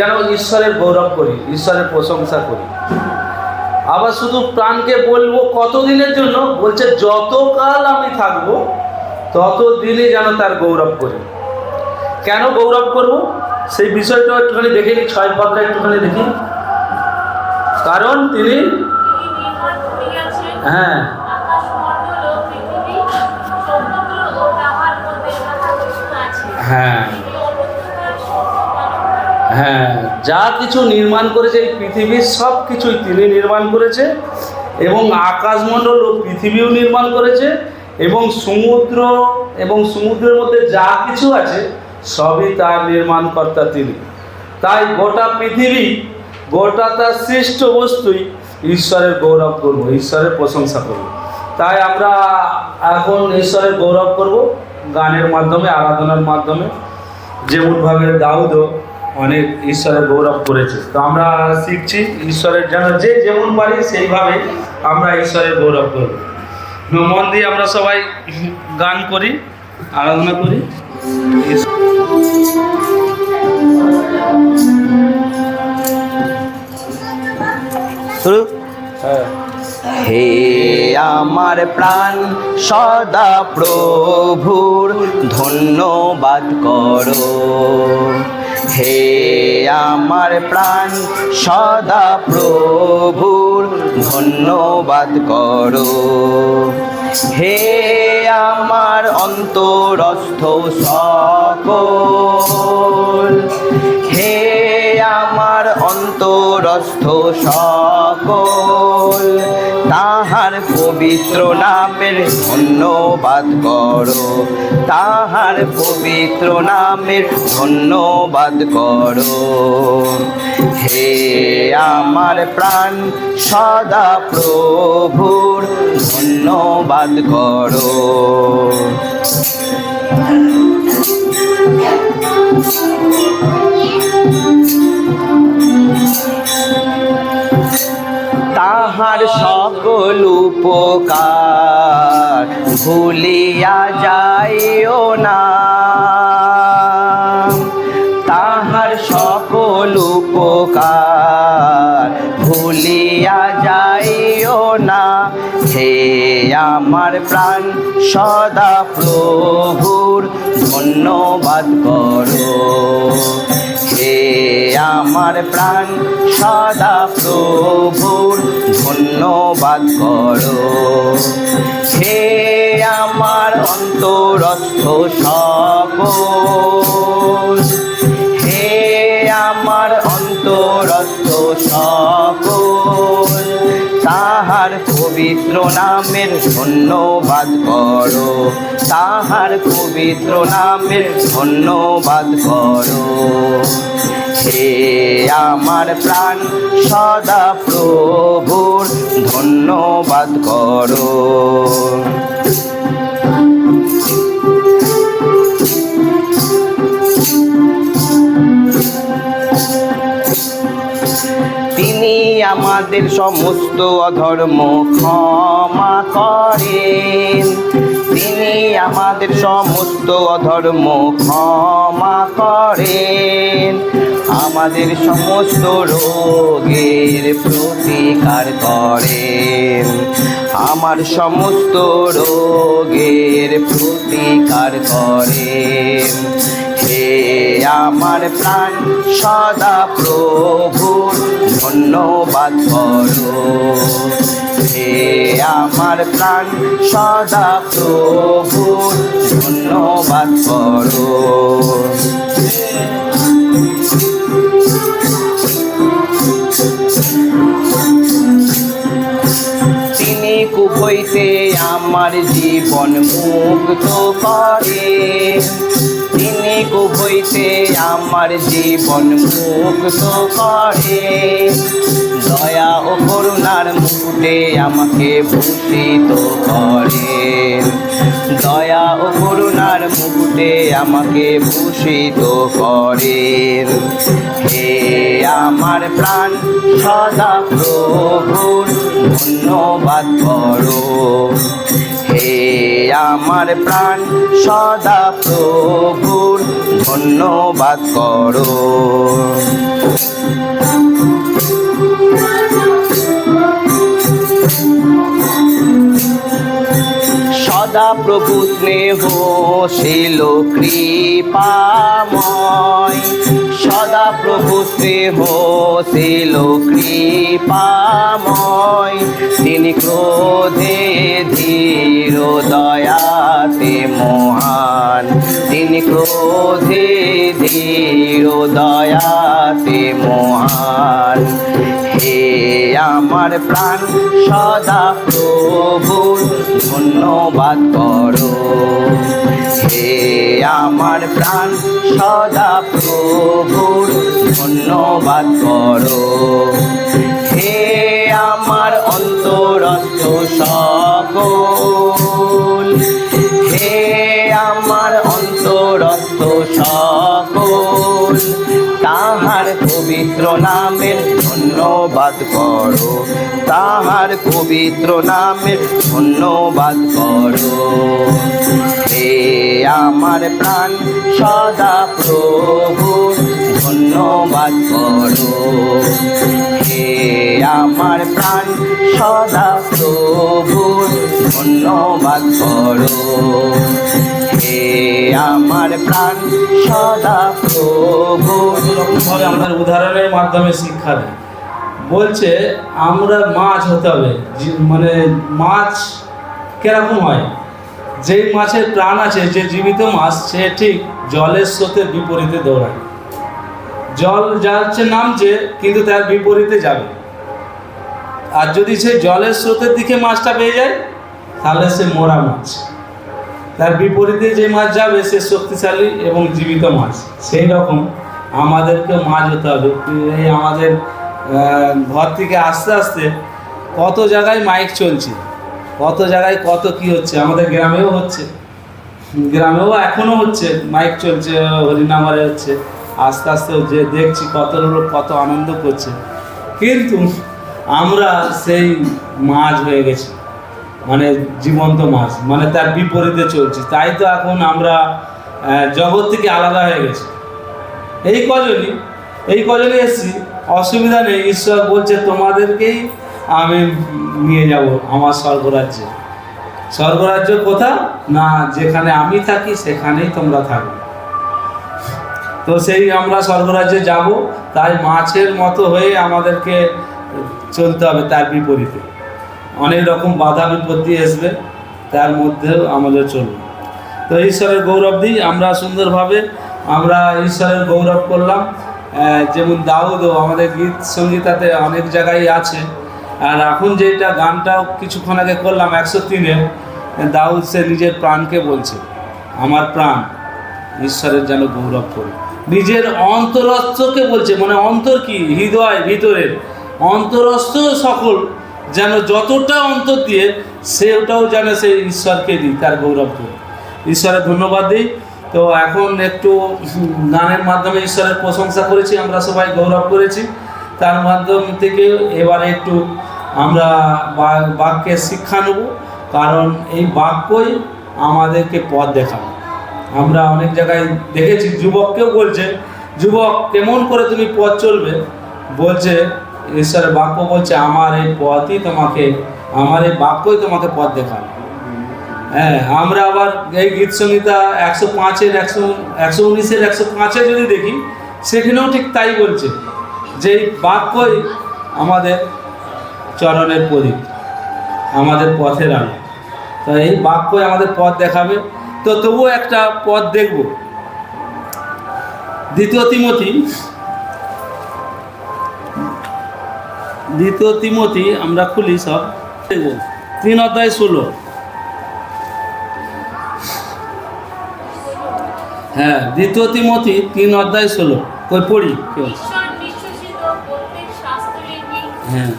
যেন ঈশ্বরের গৌরব করি ঈশ্বরের প্রশংসা করি আবার শুধু প্রাণকে বলব কতদিনের জন্য বলছে যতকাল আমি থাকব ততদিনই যেন তার গৌরব করি কেন গৌরব করব সেই বিষয়টা একটুখানি দেখে নিই ছয় পদটা একটুখানি দেখি কারণ তিনি হ্যাঁ হ্যাঁ যা কিছু নির্মাণ করেছে এই পৃথিবীর সব কিছুই তিনি নির্মাণ করেছে এবং আকাশমণ্ডল ও পৃথিবীও নির্মাণ করেছে এবং সমুদ্র এবং সমুদ্রের মধ্যে যা কিছু আছে, সবই তার নির্মাণকর্তা তিনি। তাই গোটা পৃথিবী, গোটা তার সৃষ্ট বস্তুই ঈশ্বরের গৌরব করব, ঈশ্বরের প্রশংসা করব। তাই আমরা এখন ঈশ্বরের গৌরব করব গানের মাধ্যমে, আরাধনার মাধ্যমে। যেমনভাবে দাউদও অনেক ঈশ্বরের গৌরব করেছে। তো আমরা শিখছি ঈশ্বরের যেন যে যেমন পারি সেইভাবে আমরা ঈশ্বরের গৌরব করব। মন দিয়ে আমরা সবাই গান করি আরাধনা করি। শুরু। হ্যাঁ। হে আমার প্রাণ সদা প্রভুর ধন্যবাদ করো। হে আমার প্রাণ সদা প্রভুর ধন্যবাদ করো। হে আমার অন্তরস্থ সকল, হে আমার অন্তরস্থ সকল পবিত্র নামের ধন্যবাদ করো। তাহার পবিত্র নামের ধন্যবাদ করো। হে আমার প্রাণ, সদা প্রভুর ধন্যবাদ করো। তাহার সকল উপকার, ভুলিয়া যাইও না। তাহার সকল উপকার, ভুলিয়া যাইও না। হে আমার প্রাণ, সদা প্রভুর ধন্যবাদ করো। আমার প্রাণ সদা প্রভুর ধন্যবাদ করো। হে আমার অন্তরস্থ সকল হে আমার অন্তরস্থ সকল তাহার পবিত্র নামের ধন্যবাদ করো। তাহার পবিত্র নামের ধন্যবাদ করো। হে আমার প্রাণ সদা প্রভুর ধন্যবাদ করো। তিনি আমাদের সমস্ত অধর্ম ক্ষমা করেন। তিনি আমাদের সমস্ত অধর্ম ক্ষমা করেন। আমাদের সমস্ত রোগের প্রতিকার করেন। আমার সমস্ত রোগের প্রতিকার করেন। হে আমার প্রাণ সদা প্রভুর ধন্যবাদ করো। হে আমার প্রাণ, সদা প্রভুর ধন্যবাদ করো। তিনি কুবইতে আমার জীবন মুক্ত করে। তিনি কুবইতে আমার জীবন মুক্ত করে। দয়া ও করুণার মুকুটে আমাকে ভূষিত করে। দয়া ও করুণার মুকুটে আমাকে ভূষিত করে। হে আমার প্রাণ, সদা প্রভুর ধন্যবাদ করো। আমার প্রাণ সদা প্রভুর ধন্যবাদ করো। সদা প্রভু স্নেহ শিল কৃপাময়। সদা প্রভু স্নেহ শিল কৃপাময়। তিনি ক্রোধে ধীর দয়াতে মহান। তিনি ক্রোধে ধীর দয়াতে মহান। হে আমার প্রাণ, সদা প্রভুর ধন্যবাদ করো। হে আমার প্রাণ, সদা প্রভুর ধন্যবাদ করো। হে আমার অন্তরস্থ সকল তাহার পবিত্র নামের ধন্যবাদ করো। তাহার পবিত্র নামের ধন্যবাদ করো। হে আমার প্রাণ, সদা প্রভু, ধন্যবাদ করো। হে আমার প্রাণ সদা প্রভু ধন্যবাদ করো। হে আমার প্রাণ সদা প্রভু ভাবে আমাদের উদাহরণের মাধ্যমে শিক্ষা দেয় বলছে, আমরা মাছ হতে হবে। মানে মাছ কীরকম হয়? যেই মাছের প্রাণ আছে, যে জীবিত মাছ, সে ঠিক জলের স্রোতের বিপরীতে দৌড়ায়। জল যাচ্ছে নামছে, কিন্তু তার বিপরীতে যাবে। আর যদি সে জলের স্রোতের দিকে মাছটা পেয়ে যায়, তাহলে সে মরা মাছ। তার বিপরীতে যে মাছ যাবে, সে শক্তিশালী এবং জীবিত মাছ। সেই রকম আমাদেরকে মাছ হতে হবে। এই আমাদের ঘর থেকে আস্তে আস্তে কত জায়গায় মাইক চলছে, কত জায়গায় কত কি হচ্ছে, আমাদের গ্রামেও হচ্ছে। গ্রামেও এখনও হচ্ছে, মাইক চলছে হরিনামারে হচ্ছে। আস্তে আস্তে যে দেখছি কত লোক কত আনন্দ করছে। কিন্তু আমরা সেই মাছ হয়ে গেছি। মানে জীবন্ত মাছ মানে তার বিপরীতে চলছি। তাই তো এখন আমরা জগৎ থেকে আলাদা হয়ে গেছি। এই কজনই এই কজনই এসছি। অসুবিধা নেই, ঈশ্বর বলছে তোমাদেরকেই আমি নিয়ে যাব আমার স্বর্গরাজ্যে। স্বর্গরাজ্য কোথা? না, যেখানে আমি থাকি, সেখানেই তোমরা থাকবে। তো সেই আমরা স্বর্গরাজ্যে যাব, তাই মাছের মতো হয়ে আমাদেরকে চলতে হবে তার বিপরীতে। অনেক রকম বাধা বিপত্তি আসবে, তার মধ্যেও আমাদের চলবে। তো ঈশ্বরের গৌরব দিই, আমরা সুন্দরভাবে আমরা ঈশ্বরের গৌরব করলাম। যেমন দাউদও আমাদের গীত সঙ্গীতাতে অনেক জায়গায় আছে। আর এখন যেটা গানটাও কিছুক্ষণ আগে করলাম, একশো তিনে দাউদ সে নিজের প্রাণকে বলছে, আমার প্রাণ ঈশ্বরের যেন গৌরব করে নিজের অন্তরস্থকে বলছে মানে অন্তর কি? হৃদয় ভিতরের। অন্তরস্থ সকল যেন যতটা অন্তর দিয়ে সে ওটাও যেন সে ঈশ্বরকে দিই, তার গৌরব করে ঈশ্বরের ধন্যবাদ দিই। তো এখন একটু গানের মাধ্যমে ঈশ্বরের প্রশংসা করেছি, আমরা সবাই গৌরব করেছি। তার মাধ্যম থেকে এবারে একটু আমরা বাক্যের শিক্ষা নেব, কারণ এই বাক্যই আমাদেরকে পথ দেখাবে। আমরা অনেক জায়গায় দেখেছি, যুবককেও বলছে, যুবক, কেমন করে তুমি পথ চলবে? বলছে ঈশ্বরের বাক্য বলছে আমার এই পথই তোমাকে, আমার এই বাক্যই তোমাকে পথ দেখাবে। হ্যাঁ আমরা আবার এই গীত সংহিতা একশো পাঁচের, একশো একশো উনিশের, একশো পাঁচে যদি দেখি, সেখানেও ঠিক তাই বলছে যে এই বাক্যই আমাদের চরণের প্রদীপ, আমাদের পথের আলো। তো এই বাক্যই আমাদের পথ দেখাবে। তো তবুও একটা পথ দেখব। দ্বিতীয় তিমতি দ্বিতীয় তিমতি আমরা খুলি সব। তিন অধ্যায় ষোলো। হ্যাঁ দ্বিতীয় তিমতি তিন অধ্যায় ষোলো। কই, পড়ি, কেউ? হ্যাঁ।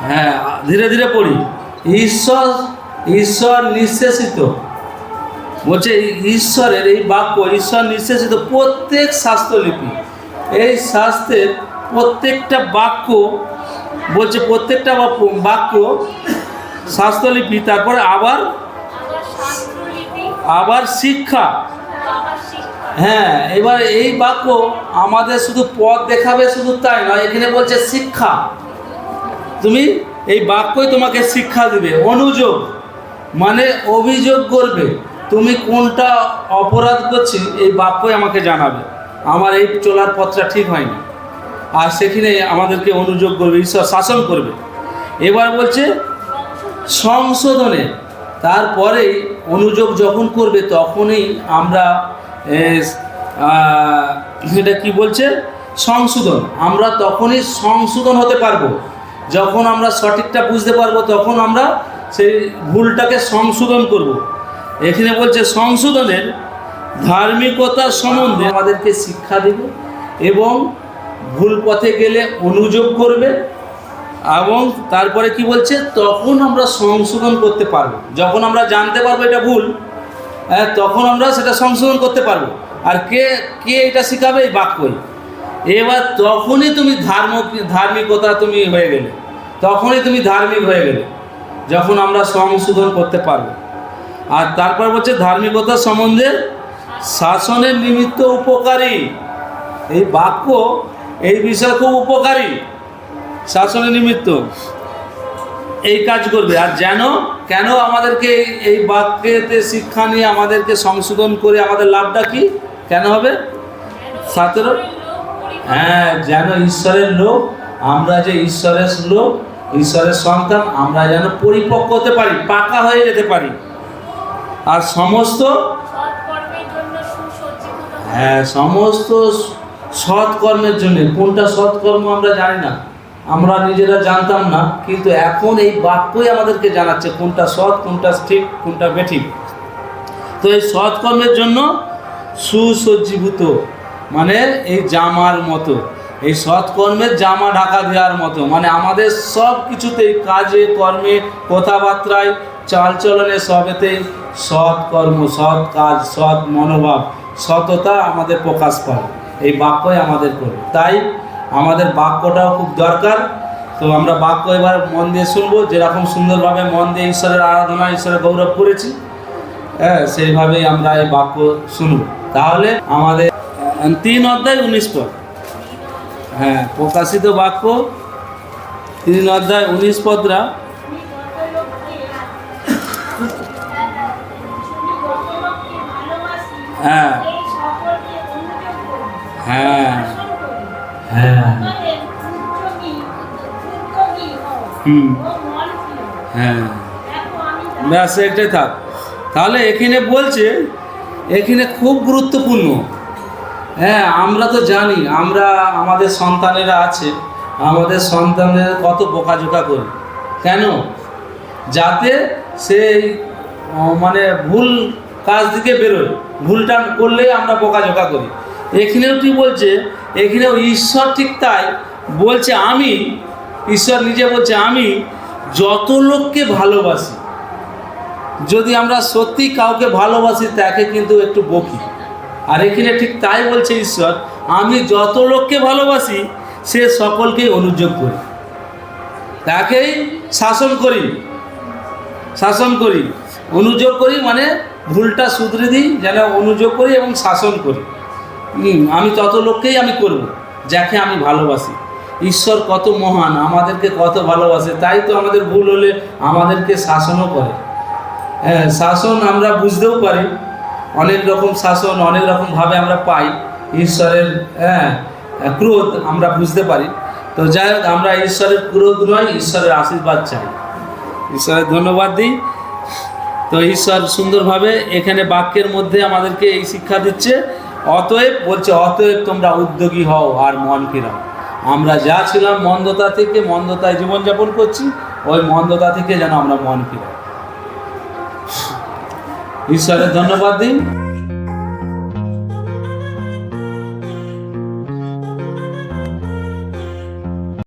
হ্যাঁ ধীরে ধীরে পড়ি। ঈশ্বর ঈশ্বর নিঃশেষিত। বলছে, ঈশ্বরের এই বাক্য, ঈশ্বর নিঃশেষিত প্রত্যেক শাস্ত্রলিপি। এই শাস্ত্রের প্রত্যেকটা বাক্য, বলছে প্রত্যেকটা বাক্য- শাস্ত্রলিপি, তারপরে আবার আবার শিক্ষা। হ্যাঁ এবার এই বাক্য আমাদের শুধু পথ দেখাবে শুধু তাই নয়, এখানে বলছে শিক্ষা। তুমি এই বাক্যই তোমাকে শিক্ষা দিবে, অনুযোগ মানে অভিযোগ করবে, তুমি কোনটা অপরাধ করছি, এই বাক্যই আমাকে জানাবে। আমার এই চলার পথটা ঠিক হয়নি। আর সেখানে আমাদেরকে অনুযোগ করবে, ঈশ্বর শাসন করবে। এবার বলছে, সংশোধনে। তারপরেই অনুযোগ যখন করবে, তখনই আমরা এটা কি বলছে? সংশোধন। আমরা তখনই সংশোধন হতে পারব। যখন আমরা সঠিকটা বুঝতে পারব, তখন আমরা সেই ভুলটাকে সংশোধন করব। এখানে বলছে, সংশোধনের ধার্মিকতার সম্বন্ধে আমাদেরকে শিক্ষা দেবে এবং ভুল পথে গেলে অনুযোগ করবে এবং তারপরে কি বলছে, তখন আমরা সংশোধন করতে পারব। যখন আমরা জানতে পারব এটা ভুল হ্যাঁ তখন আমরা সেটা সংশোধন করতে পারব। আর কে কে এটা শিখাবে এই বাক্যই? এবার তখনই তুমি ধর্ম ধার্মিকতা তুমি হয়ে গেলে। তখনই তুমি ধার্মিক হয়ে গেলে, যখন আমরা সংশোধন করতে পারব। আর তারপর বলছে, ধার্মিকতা সম্বন্ধে শাসনের নিমিত্ত উপকারী। এই বাক্য এই বিষয় খুব উপকারী। শাসনের নিমিত্ত। এই কাজ করবে। আর যেন কেন আমাদেরকে এই- বাক্যেতে শিক্ষা নিয়ে আমাদেরকে সংশোধন করে আমাদের লাভটা কি? কেন হবে? সতেরো? হ্যাঁ যেন ঈশ্বরের লোক আমরা যে ঈশ্বরের লোক ঈশ্বরের সন্তান আমরা যেন পরিপক্ক হতে পারি পাকা হয়ে যেতে পারি। আর সমস্ত। হ্যাঁ সমস্ত সৎ কর্মের জন্য। কোনটা সৎকর্ম আমরা জানি না। আমরা নিজেরা জানতাম না, কিন্তু এখন এই বাক্যই আমাদেরকে জানাচ্ছে কোনটা সৎ, কোনটা ঠিক কোনটা বেঠিক। তো এই সৎকর্মের জন্য সুসজ্জীভূত মানে এই জামার মতো। এই সৎকর্মের জামা ঢাকা দেওয়ার মতো। মানে আমাদের সব কিছুতেই কাজে, কর্মে, কথাবার্তায়, চালচলনে সবেতেই সৎ কর্ম সৎ কাজ, সৎ মনোভাব, সততা আমাদের প্রকাশ পায়। এই বাক্যই আমাদের করবে। তাই আমাদের বাক্যটাও খুব দরকার। তো আমরা বাক্য এবার মন দিয়ে শুনব। যেরকম সুন্দরভাবে মন দিয়ে ঈশ্বরের আরাধনা, ঈশ্বরের গৌরব করেছি হ্যাঁ সেইভাবেই আমরা এই বাক্য শুনব। তাহলে আমাদের তিন অধ্যায় উনিশ পদ। হ্যাঁ প্রকাশিত বাক্য, তিন অধ্যায় উনিশ পদরা হ্যাঁ হ্যাঁ। হ্যাঁ। হুম। হ্যাঁ। ব্যাস, এটাই থাক। তাহলে এখানে বলছে, এখানে খুব গুরুত্বপূর্ণ। হ্যাঁ আমরা তো জানি, আমরা, আমাদের সন্তানেরা আছে। আমাদের সন্তানের কত বোকাঝোকা করি। কেন? যাতে সেই মানে ভুল কাজ দিকে বেরোয়। ভুলটা করলেই আমরা বোকাঝোকা করি। এখানেও কি বলছে? এখানেও ঈশ্বর ঠিক তাই বলছে, আমি ঈশ্বর নিজে বলছে, আমি যত লোককে ভালোবাসি, যদি আমরা সত্যি কাউকে ভালোবাসি, তাকে কিন্তু একটু বকি। আর এখানে ঠিক তাই বলছে ঈশ্বর, আমি যত লোককে ভালোবাসি, সে সকলকেই অনুযোগ করি। তাকেই শাসন করি। শাসন করি। অনুযোগ করি মানে ভুলটা শুধরে দিই, যেন অনুযোগ করি এবং শাসন করি। আমি তত লোককেই আমি করব, যাকে আমি ভালোবাসি। ঈশ্বর কত মহান, আমাদেরকে কত ভালোবাসে, তাই তো আমাদের ভুল হলে আমাদেরকে শাসনও করে। হ্যাঁ শাসন আমরা বুঝতেও পারি, অনেক রকম শাসন, অনেক রকমভাবে আমরা পাই, ঈশ্বরের হ্যাঁ ক্রোধ আমরা বুঝতে পারি। তো যাই হোক, আমরা ঈশ্বরের ক্রোধ নয়, ঈশ্বরের আশীর্বাদ চাই। ঈশ্বরের ধন্যবাদ দিই। তো ঈশ্বর সুন্দরভাবে এখানে বাক্যের মধ্যে আমাদেরকে এই শিক্ষা দিচ্ছে অতএব বলছে, অতএব তোমরা উদ্যোগী হও আর মন ফেরাও। আমরা যা ছিলাম মন্দতা থেকে, মন্দতায় জীবনযাপন করছি, ওই মন্দতা থেকে যেন আমরা মন ফেরাও ঈশ্বরের ধন্যবাদ দিই